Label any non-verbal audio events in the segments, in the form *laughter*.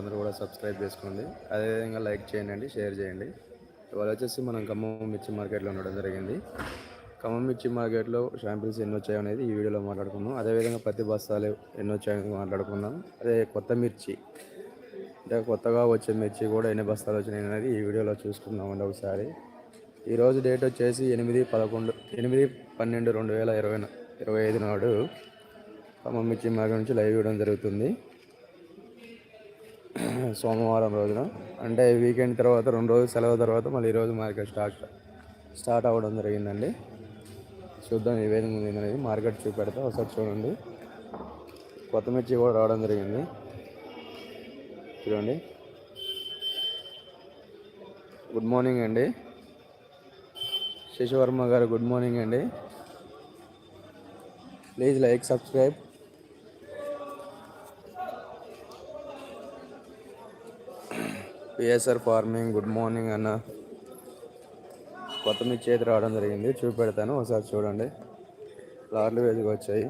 అందరూ కూడా సబ్స్క్రైబ్ చేసుకోండి. అదేవిధంగా లైక్ చేయండి షేర్ చేయండి. ఇవాళ వచ్చేసి మనం ఖమ్మం మిర్చి మార్కెట్లో ఉండడం జరిగింది. ఖమ్మం మిర్చి మార్కెట్లో షాంపిల్స్ ఎన్ని వచ్చాయో అనేది ఈ వీడియోలో మాట్లాడుకున్నాం అదేవిధంగా పత్తి బస్తాలు ఎన్ని వచ్చాయని మాట్లాడుకున్నాం అదే కొత్త మిర్చి అంటే కొత్తగా వచ్చే మిర్చి కూడా ఎన్ని బస్తాలు వచ్చినాయి అనేది ఈ వీడియోలో చూసుకుందామండి ఒకసారి. ఈరోజు డేట్ వచ్చేసి ఎనిమిది పదకొండు ఎనిమిది పన్నెండు రెండు వేల ఇరవై ఇరవై ఐదు నాడు ఖమ్మం మిర్చి మార్కెట్ నుంచి లైవ్ ఇవ్వడం జరుగుతుంది. సోమవారం రోజున. అంటే వీకెండ్ తర్వాత రెండు రోజులు సెలవు తర్వాత మళ్ళీ ఈరోజు మార్కెట్ స్టార్ట్ స్టార్ట్ అవ్వడం జరిగిందండి. చూద్దాం ఏ విధంగా ఉంది అనేది మార్కెట్ చూపెడతా ఒకసారి చూడండి. కొత్త మిర్చి కూడా రావడం జరిగింది. చూడండి. గుడ్ మార్నింగ్ అండి. శశివర్మ గారు గుడ్ మార్నింగ్ అండి. Please like subscribe. PSR farming good morning అన్న. కొత్త మిర్చి అయితే రావడం జరిగింది. చూపెడతాను. ఒకసారి చూడండి. లార్లు వేదిక వచ్చాయి.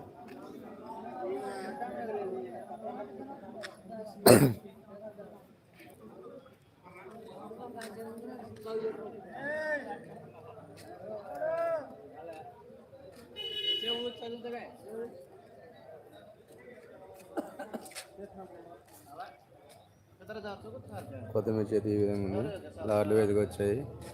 కొత్తిమీర చేతి ఈ విధంగా ఉంది. లార్లు ఎదిగొచ్చాయి వచ్చాయి.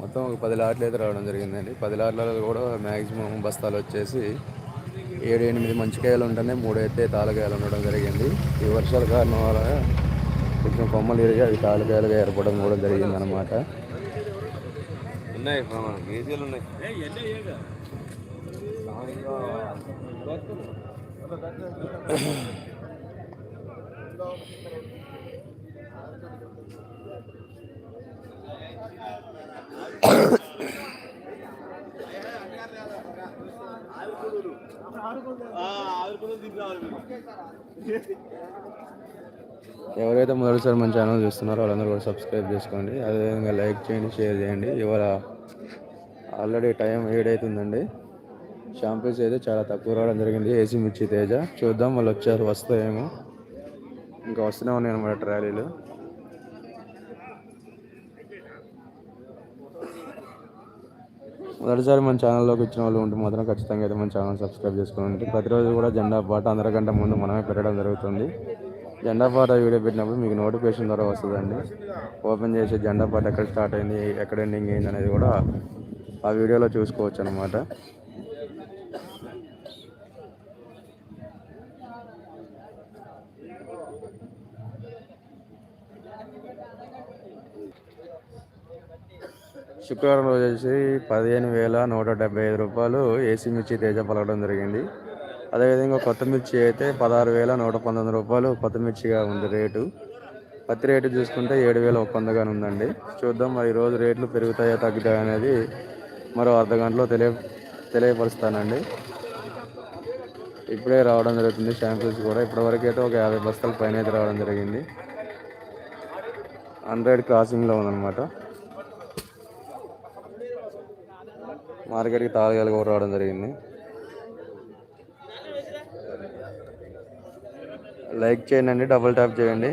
మొత్తం ఒక పది లాట్లు అయితే రావడం జరిగిందండి. పది లాట్లలో కూడా మ్యాక్సిమం బస్తాలు వచ్చేసి ఏడు ఎనిమిది మంచికాయలు ఉంటేనే మూడు అయితే తాళకాయలు ఉండడం జరిగింది. ఈ వర్షాల కారణం వల్ల కొంచెం కొమ్మలు ఇరిగి అవి తాళకాయలుగా ఏర్పడడం కూడా జరిగింది అనమాట ఉన్నాయి. గేజీలు ఉన్నాయి ఎవరైతే మొదటిసారి మన ఛానల్ చూస్తున్నారో వాళ్ళందరూ కూడా సబ్స్క్రైబ్ చేసుకోండి. అదేవిధంగా లైక్ చేయండి షేర్ చేయండి. ఇవాళ ఆల్రెడీ టైం ఏడైతుందండి. షాంపూస్ అయితే చాలా తక్కువ రావడం జరిగింది. ఏసీ మిర్చి తేజ. చూద్దాం వాళ్ళు వచ్చారు వస్తాయేమో. ఇంకా వస్తూనే ఉన్నాయి అనమాట ట్రాలీలు. మొదటిసారి మన ఛానల్లోకి వచ్చిన వాళ్ళు ఉంటే మాత్రం ఖచ్చితంగా అయితే మన ఛానల్ సబ్స్క్రైబ్ చేసుకోండి. ప్రతిరోజు కూడా జెండా పాట అందరికంటే ముందు మనమే పెట్టడం జరుగుతుంది. జెండా పాట వీడియో పెట్టినప్పుడు మీకు నోటిఫికేషన్ ద్వారా వస్తుందండి. ఓపెన్ చేసే జెండా పాట ఎక్కడ స్టార్ట్ అయింది ఎక్కడ ఎండింగ్ అయింది అనేది కూడా ఆ వీడియోలో చూసుకోవచ్చు అనమాట శుక్రవారం రోజు వచ్చి పదిహేను వేల నూట డెబ్బై ఐదు రూపాయలు ఏసీ మిర్చి తేజ పలకడం జరిగింది. అదేవిధంగా కొత్త మిర్చి అయితే పదహారు వేల నూట పంతొమ్మిది రూపాయలు కొత్త మిర్చిగా ఉంది రేటు. పత్తి రేటు చూసుకుంటే ఏడు వేల ఒక వందగానే ఉందండి. చూద్దాం మరి ఈరోజు రేట్లు పెరుగుతాయా తగ్గుతాయా అనేది మరో అర్ధ గంటలో తెలియ తెలియపరుస్తానండి. ఇప్పుడే రావడం జరుగుతుంది షాంపూస్ కూడా. ఇప్పటివరకు అయితే ఒక యాభై బస్తాల పైన అయితే రావడం జరిగింది. హండ్రెడ్ క్రాసింగ్లో ఉందన్నమాట. మార్కెట్కి తాళగాలు కూడా రావడం జరిగింది. లైక్ చేయండి డబుల్ ట్యాప్ చేయండి.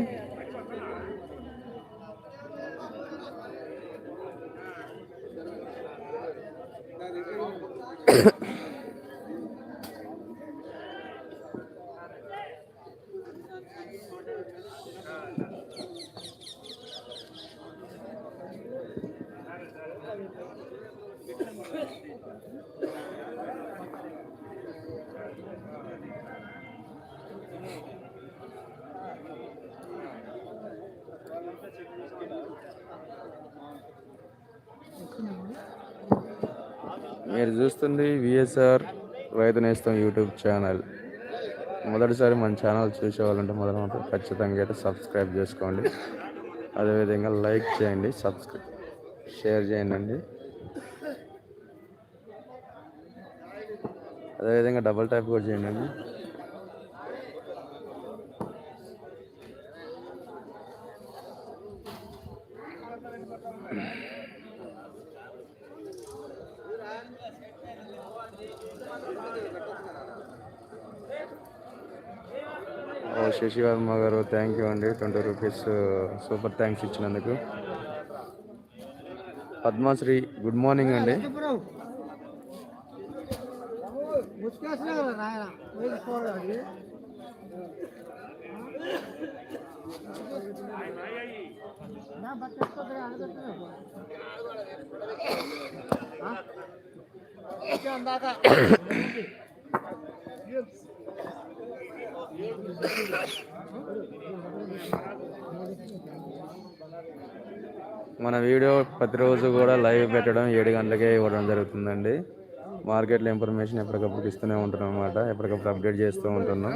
మీరు చూస్తుంది విఎస్ఆర్ రైతు నేస్తం యూట్యూబ్ ఛానల్. మొదటిసారి మన ఛానల్ చూసేవాళ్ళంటే మొదట మాత్రం ఖచ్చితంగా అయితే సబ్స్క్రైబ్ చేసుకోండి. అదేవిధంగా లైక్ చేయండి సబ్స్క్రైబ్ షేర్ చేయండి అదేవిధంగా డబల్ ట్యాప్ కూడా చేయండి ఓ శశి వర్మ గారు థ్యాంక్ యూ అండి. ట్వంటీ రూపీస్ సూపర్ థ్యాంక్స్ ఇచ్చినందుకు. పద్మశ్రీ గుడ్ మార్నింగ్ అండి. *coughs* *coughs* మన వీడియో ప్రతిరోజు కూడా లైవ్ పెట్టడం ఏడు గంటలకే ఇవ్వడం జరుగుతుందండి. మార్కెట్లో ఇన్ఫర్మేషన్ ఎప్పటికప్పుడు ఇస్తూనే ఉంటున్నాం అనమాట ఎప్పటికప్పుడు అప్డేట్ చేస్తూ ఉంటున్నాం.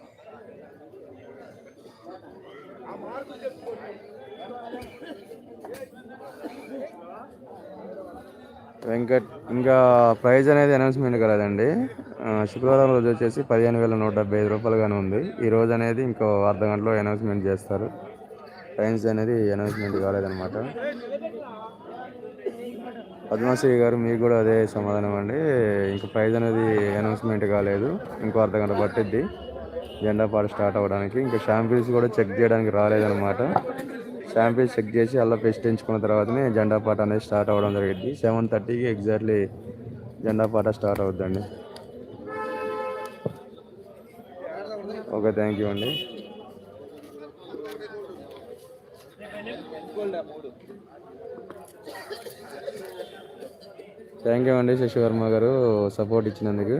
వెంకట్ ఇంకా ప్రైజ్ అనేది అనౌన్స్మెంట్ కలదండి. శుక్రవారం రోజు వచ్చేసి పదిహేను వేల నూట డెబ్బై ఐదు రూపాయలుగానే ఉంది. ఈ రోజు అనేది ఇంకో అర్ధ గంటలో అనౌన్స్మెంట్ చేస్తారు. ప్రైజ్ అనేది అనౌన్స్మెంట్ కాలేదనమాట పద్మశ్రీ గారు మీకు కూడా అదే సమాధానం అండి. ఇంకా ప్రైజ్ అనేది అనౌన్స్మెంట్ కాలేదు. ఇంకో అర్ధ గంట పట్టిద్ది. జెండా పాట స్టార్ట్ అవ్వడానికి. ఇంకా షాంపిల్స్ కూడా చెక్ చేయడానికి రాలేదన్నమాట. షాంపిల్స్ చెక్ చేసి అలా పేస్ట్ ఎంచుకున్న తర్వాతనే జెండా పాట అనేది స్టార్ట్ అవ్వడం జరిగింది. సెవెన్ థర్టీకి ఎగ్జాక్ట్లీ జెండా పాట స్టార్ట్ అవుద్దండి. ఓకే థ్యాంక్ యూ అండి. థ్యాంక్ యూ అండి శశివర్మ గారు సపోర్ట్ ఇచ్చినందుకు.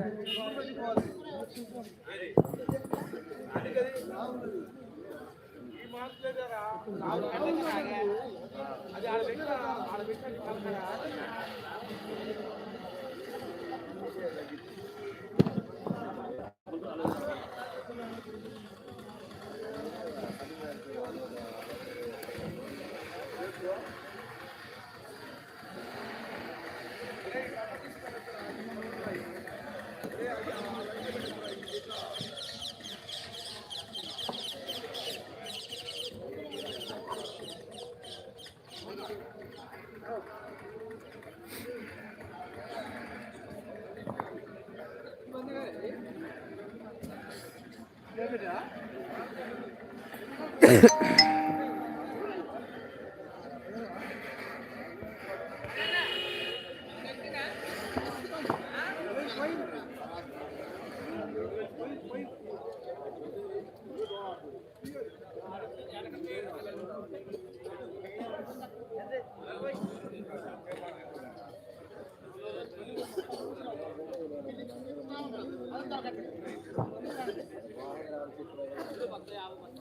Yeah, yeah.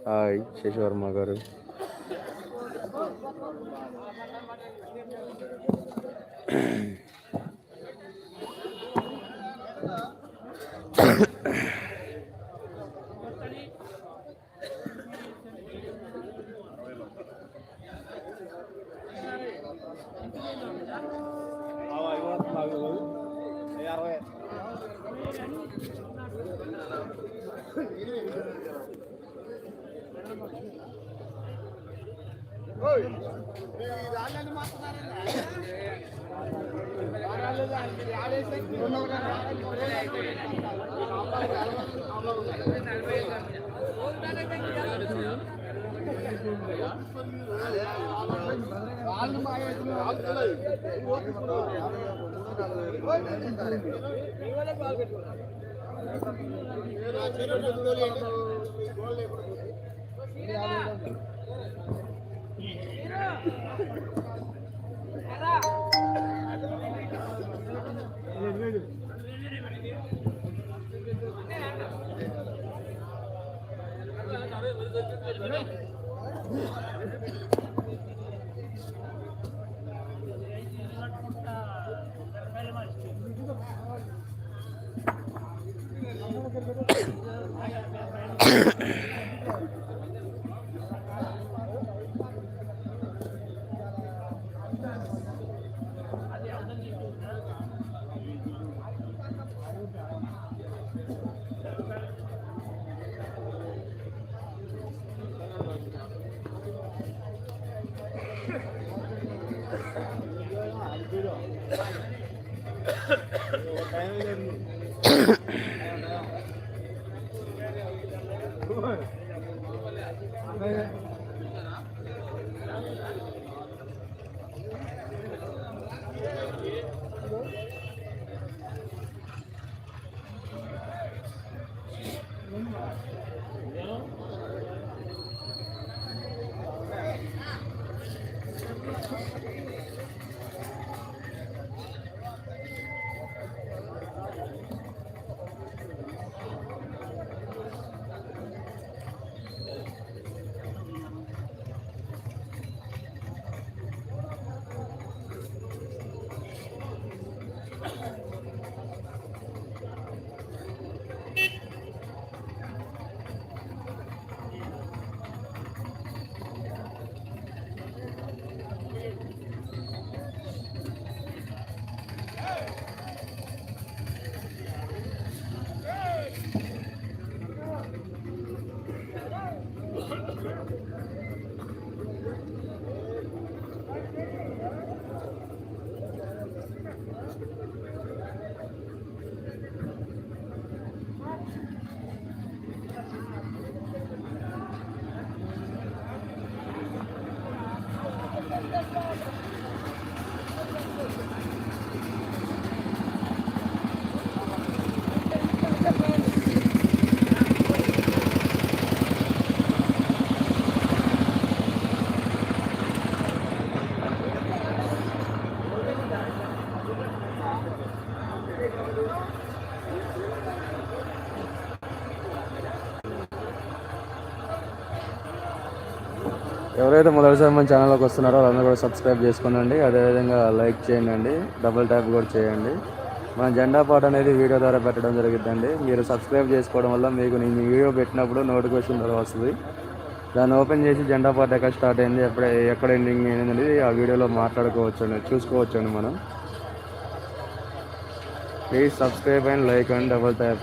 హాయ్ శశివర్మ గారు వాళ్ళు ఎవరైతే మొదటిసారి మన ఛానల్లోకి వస్తున్నారో వాళ్ళందరూ కూడా సబ్స్క్రైబ్ చేసుకోనండి. అదేవిధంగా లైక్ చేయండి డబుల్ ట్యాప్ కూడా చేయండి. మన జెండా పాట అనేది వీడియో ద్వారా పెట్టడం జరుగుతుందండి మీరు సబ్స్క్రైబ్ చేసుకోవడం వల్ల మీకు నేను వీడియో పెట్టినప్పుడు నోటిఫికేషన్ ద్వారా వస్తుంది. దాన్ని ఓపెన్ చేసి జెండా పాట ఎక్కడ స్టార్ట్ అయింది ఎప్పుడు ఎక్కడ ఎండింగ్ అయింది అనేది ఆ వీడియోలో మాట్లాడుకోవచ్చు అండి చూసుకోవచ్చు అండి మనం. Please subscribe and like and double tap.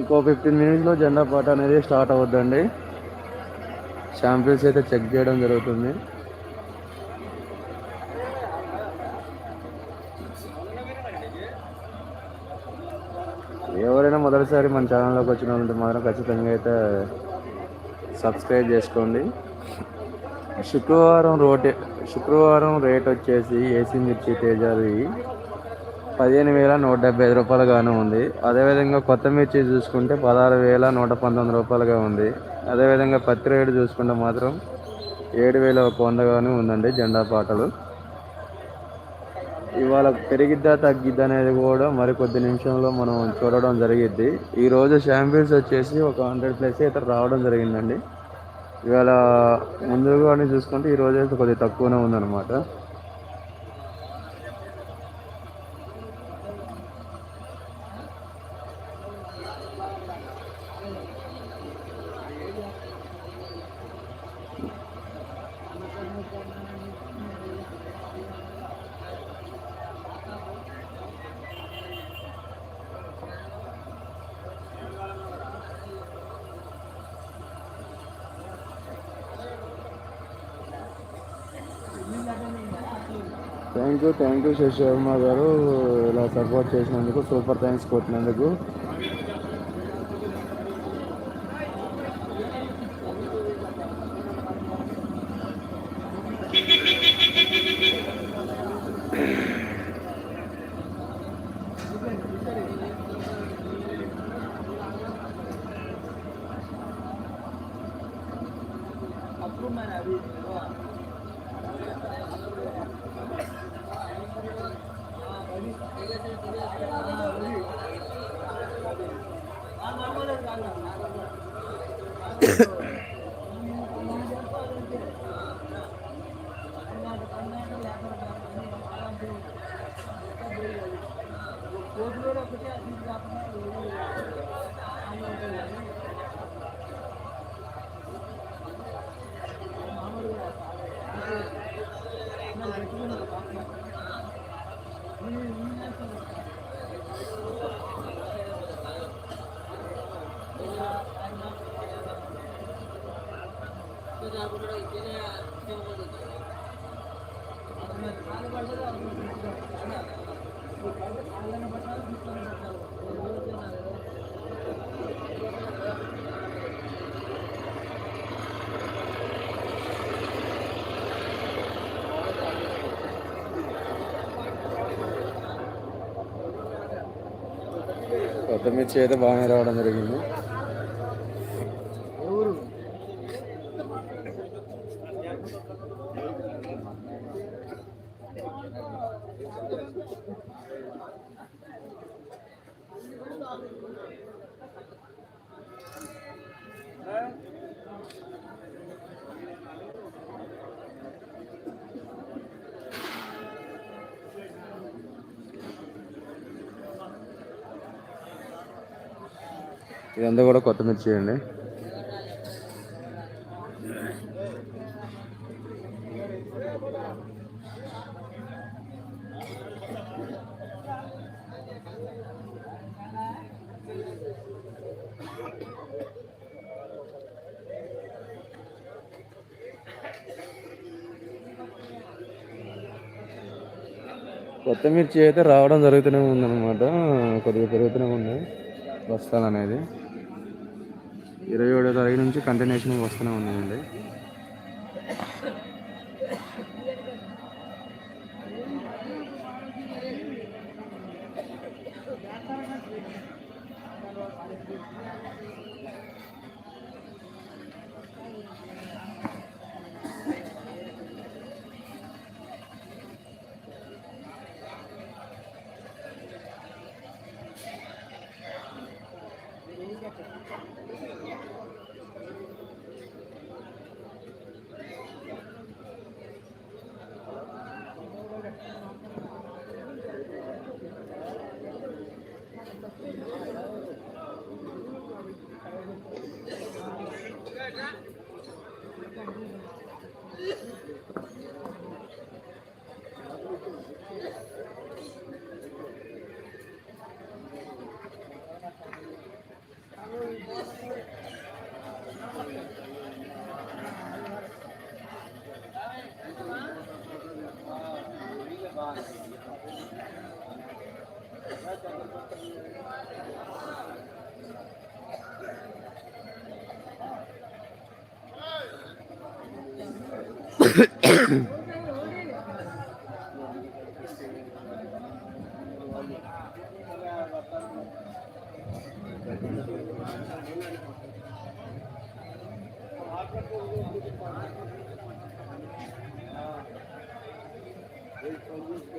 ఇంకో ఫిఫ్టీన్ మినిట్స్లో జెండా పాట అనేది స్టార్ట్ అవుద్దండి. శాంపిల్స్ అయితే చెక్ చేయడం జరుగుతుంది. ఎవరైనా మొదటిసారి మన ఛానల్లోకి వచ్చిన వాళ్ళంటే మాత్రం ఖచ్చితంగా అయితే సబ్స్క్రైబ్ చేసుకోండి. శుక్రవారం రోటే శుక్రవారం రేట్ వచ్చేసి ఏసీ మిర్చి తేజాది పదిహేను వేల నూట డెబ్బై ఐదు రూపాయలుగానే ఉంది. అదేవిధంగా కొత్త మిర్చి చూసుకుంటే పదహారు వేల నూట పంతొమ్మిది రూపాయలుగా ఉంది. అదేవిధంగా పత్తి రేటు చూసుకుంటే మాత్రం ఏడు వేల ఒక వందగానే ఉందండి జెండా పాటలు. ఇవాళ పెరిగిద్దా తగ్గిద్దా అనేది కూడా మరి కొద్ది నిమిషంలో మనం చూడడం జరిగిద్ది. ఈరోజు షాంపిల్స్ వచ్చేసి ఒక హండ్రెడ్ ప్లస్ ఇతర రావడం జరిగిందండి. ఇవాళ ముందుగానే చూసుకుంటే ఈరోజు అయితే కొద్దిగా తక్కువనే ఉందన్నమాట. Thank you thank you Sashivarma గారు ఇలా సపోర్ట్ చేసినందుకు సూపర్ థ్యాంక్స్ కొట్టినందుకు. కొత్త మిర్చి అయితే బాగానే కూడా కొత్త మిర్చి అండి కొత్త మిర్చి అయితే రావడం జరుగుతూనే ఉందన్నమాట. కొద్దిగా పెరుగుతూనే ఉంది. బస్తాలు అనేది ఇరవై ఏడో తారీఖు నుంచి కంటిన్యూషన్ వస్తూనే ఉన్నాయండి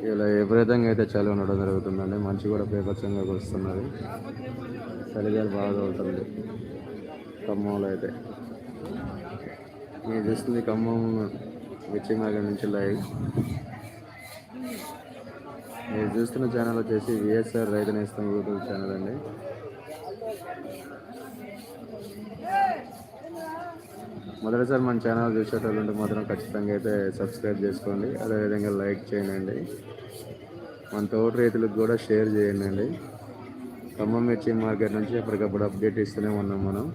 ఇలా విపరీతంగా అయితే చలి ఉండడం జరుగుతుందండి. మంచి కూడా పేపర్సంగా వస్తున్నది. చలిగాలి బాగా అవుతుంది. ఖమ్మంలో అయితే. మీరు చూస్తుంది ఖమ్మం మిర్చి మార్కెట్ నుంచి లైవ్ మీరు చూస్తున్న ఛానల్ వచ్చేసి విఎస్ఆర్ రైతు నేస్తం యూట్యూబ్ ఛానల్ అండి. మొదటిసారి మన ఛానల్ చూసేటోళ్ళు ఉంటే మాత్రం ఖచ్చితంగా అయితే సబ్స్క్రైబ్ చేసుకోండి. అదేవిధంగా లైక్ చేయండి. మన తోటి రైతులకు కూడా షేర్ చేయండి. అండి ఖమ్మం మిర్చి మార్కెట్ నుంచి ఎప్పటికప్పుడు అప్డేట్ ఇస్తూనే ఉన్నాం మనం.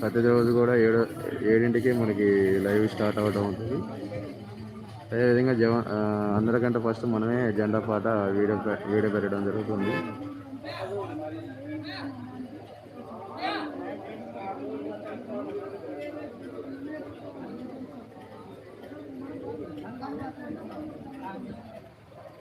ప్రతి రోజు కూడా ఏడు ఏడింటికి మనకి లైవ్ స్టార్ట్ అవ్వడం ఉంటుంది అదేవిధంగా జవా అందరికంటే ఫస్ట్ మనమే జెండా పాట వీడియో వీడియో పెట్టడం జరుగుతుంది